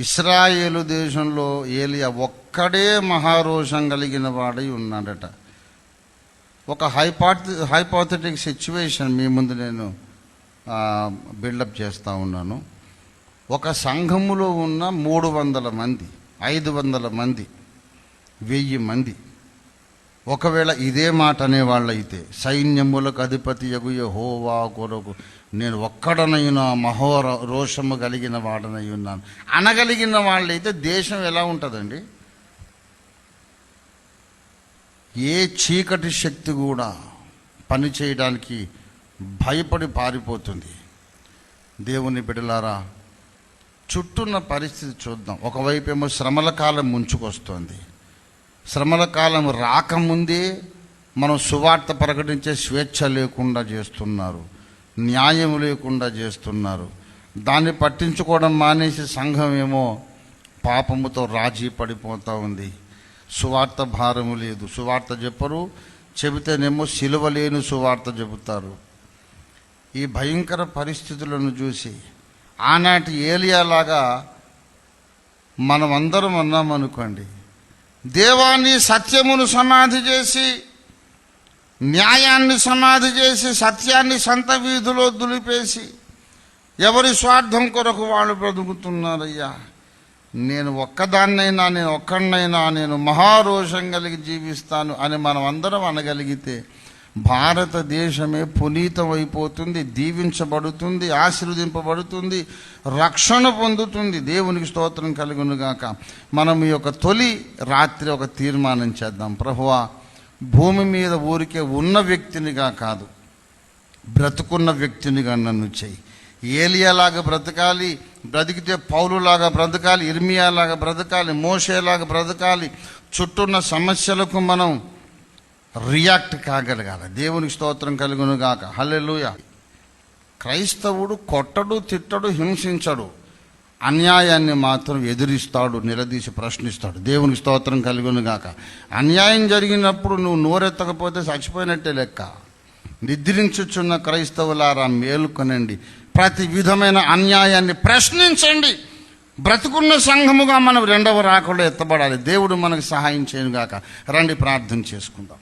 ఇస్రాయేలు దేశంలో ఏలియా ఒక్కడే మహారోషం కలిగిన వాడై ఉన్నాడట. ఒక హైపాథ హైపాథెటిక్ సిచ్యువేషన్ మీ ముందు నేను బిల్డప్ చేస్తూ ఉన్నాను. ఒక సంఘములో ఉన్న మూడు వందల మంది ఐదు వందల మంది వెయ్యి మంది ఒకవేళ ఇదే మాట అనేవాళ్ళైతే సైన్యములకు అధిపతి యగు హోవా కొరకు నేను ఒక్కడనైనా మహోర రోషము కలిగిన వాడనై ఉన్నాను. అనగలిగిన వాళ్ళైతే దేశం ఎలా ఉంటుందండి? ఏ చీకటి శక్తి కూడా పని చేయడానికి భయపడి పారిపోతుంది. దేవుని బిడలారా చుట్టూన్న పరిస్థితి చూద్దాం. ఒకవైపేమో శ్రమల కాలం ముంచుకొస్తోంది. శ్రమల కాలం రాకముందే మనం సువార్త ప్రకటించే స్వేచ్ఛ లేకుండా చేస్తున్నారు న్యాయం లేకుండా చేస్తున్నారు. దాన్ని పట్టించుకోవడం మానేసి సంఘం ఏమో పాపముతో రాజీ పడిపోతూ ఉంది. సువార్త భారము లేదు. సువార్త చెప్పరు. చెబితేనేమో సిలువ లేని సువార్త చెబుతారు. ఈ భయంకర పరిస్థితులను చూసి ఆనాటి ఏలియాలాగా మనం అందరం అన్నామనుకోండి దేవాన్ని సత్యమును సమాధి చేసి న్యాయాన్ని సమాధి చేసి సత్యాన్ని సంత వీధిలో దులిపేసి ఎవరి స్వార్థం కొరకు వాళ్ళు బ్రతుకుతున్నారయ్యా? నేను ఒక్కదాన్నైనా నేను ఒక్కడినైనా నేను మహారోషం కలిగి జీవిస్తాను అని మనం అందరం అనగలిగితే భారతదేశమే పునీతమైపోతుంది దీవించబడుతుంది ఆశీర్వదింపబడుతుంది రక్షణ పొందుతుంది. దేవునికి స్తోత్రం కలుగునుగాక. మనం ఈ యొక్క తొలి రాత్రి ఒక తీర్మానం చేద్దాం. ప్రభువా భూమి మీద ఊరికే ఉన్న వ్యక్తినిగా కాదు బ్రతుకున్న వ్యక్తినిగా నన్ను చేయి. ఏలియాలాగా బ్రతకాలి బ్రతికితే పౌలులాగా బ్రతకాలి ఇర్మియాలాగా బ్రతకాలి మోషేలాగా బ్రతకాలి. చుట్టూన్న సమస్యలకు మనం రియాక్ట్ కాగలగాలి. దేవునికి స్తోత్రం కలుగును గాక. హల్లెలూయ. క్రైస్తవుడు కొట్టడు తిట్టడు హింసించడు. అన్యాయాన్ని మాత్రం ఎదిరిస్తాడు నిలదీసి ప్రశ్నిస్తాడు. దేవునికి స్తోత్రం కలుగును గాక. అన్యాయం జరిగినప్పుడు నువ్వు నోరెత్తకపోతే చచ్చిపోయినట్టే లెక్క. నిద్రించుచున్న క్రైస్తవులారా మేలుకొనండి. ప్రతి విధమైన అన్యాయాన్ని ప్రశ్నించండి. బ్రతుకున్న సంఘముగా మనం రెండవ రాకుండా ఎత్తబడాలి. దేవుడు మనకు సహాయం చేయను గాక. రండి ప్రార్థన చేసుకుందాం.